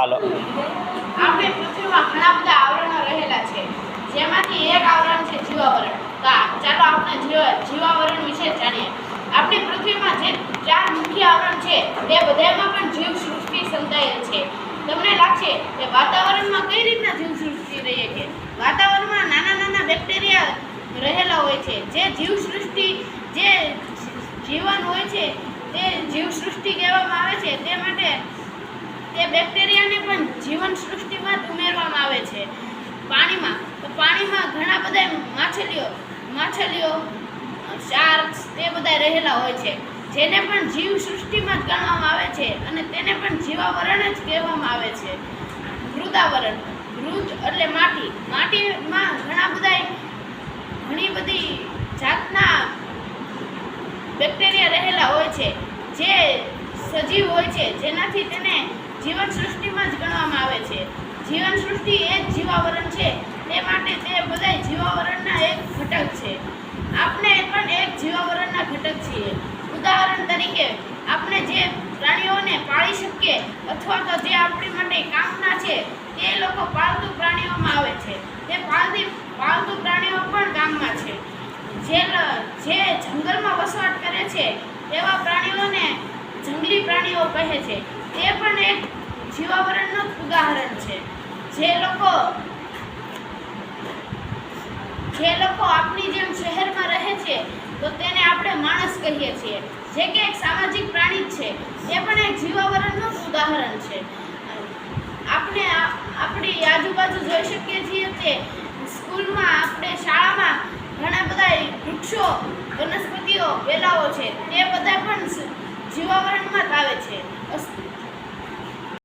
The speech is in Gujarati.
હાલો. આપણે પૃથ્વીમાં ઘણા બધા આવરણો રહેલા છે. જેમાંથી એક આવરણ છે જીવાવરણ. ચાલો આપણે જીવાવરણ વિશે જાણીએ. આપણી પૃથ્વીમાં જે ચાર મુખ્ય આવરણ છે, તે બધામાં પણ જીવ સૃષ્ટિ સંતાયેલ છે. તમને લાગશે કે વાતાવરણમાં કઈ રીતના જીવ સૃષ્ટિ રહે છે? વાતાવરણમાં નાના નાના બેક્ટેરિયા રહેલા હોય છે. જે જીવ સૃષ્ટિ જે જીવન હોય છે, તે જીવ સૃષ્ટિ કહેવામાં આવે છે. તે માટે તે બેક્ટેરિયાને પણ જીવન સૃષ્ટિમાં ઉમેરવામાં આવે છે. પાણીમાં, તો પાણીમાં ઘણા બધા માછલીઓ માછલીઓ, શાર્ક્સ, તે બધા રહેલા હોય છે. જેને પણ જીવ સૃષ્ટિમાં જ ગણવામાં આવે છે અને તેને પણ જીવાવરણ જ કહેવામાં આવે છે. મૃદાવરણ મૃદ એટલે માટી. માટીમાં ઘણા બધા ઘણી બધી જાતના બેક્ટેરિયા રહેલા હોય છે. જે સજીવ હોય છે, જેનાથી તેને જીવન સૃષ્ટિમાં જ ગણવામાં આવે છે. જીવન સૃષ્ટિ એ જ જીવાવરણ છે. તે માટે તે બધા જીવાવરણના એક ઘટક છે. આપણે પણ એક જીવાવરણના ઘટક છીએ. ઉદાહરણ તરીકે, આપણે જે પ્રાણીઓને પાળી શકીએ અથવા તો જે આપણી માટે કામના છે, તે લોકો પાલતુ પ્રાણીઓમાં આવે છે. તે પાલતી, પાલતુ પ્રાણીઓ પણ કામમાં છે. જે જે જંગલમાં વસવાટ કરે છે તેવા પ્રાણીઓને જંગલી પ્રાણીઓ કહે છે. તે પણ એક જીવાવરણનું જ ઉદાહરણ છે. જે લોકો જે લોકો આપણી જેમ શહેરમાં રહે છે, તો તેને આપણે માણસ કહીએ છીએ. જે કે એક સામાજિક પ્રાણી છે તે પણ એક જીવાવરણનું જ ઉદાહરણ છે. આપણે આપણી આજુબાજુ જોઈ શકીએ છીએ કે સ્કૂલમાં, આપણે શાળામાં ઘણા બધા વૃક્ષો, વનસ્પતિઓ, વેલાઓ છે, તે બધા પણ જીવાવરણમાં જ આવે છે.